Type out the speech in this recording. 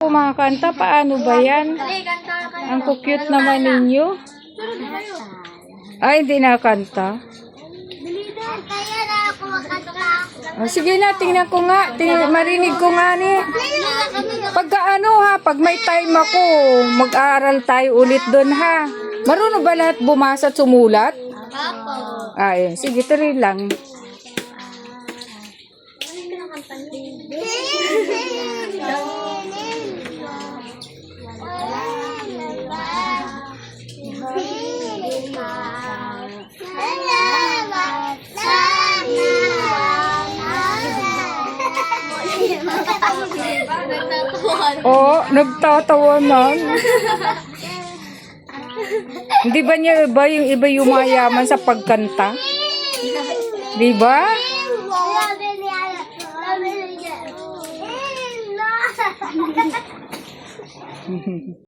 Kumakanta, paano ba yan? Ang cute naman ninyo. Ay, hindi na ako makanta. Oh, sige na, tingnan ko nga. Ting marinig ko nga ni. Pagka ano ha, pag may time ako, mag-aaral tayo ulit doon ha. Marunong ba lahat bumasa at sumulat? Ay, sige, tuloy lang. Oh, nagtatawanan. Hindi ba niya iba yung iba yung mayaman sa pagkanta? Di ba?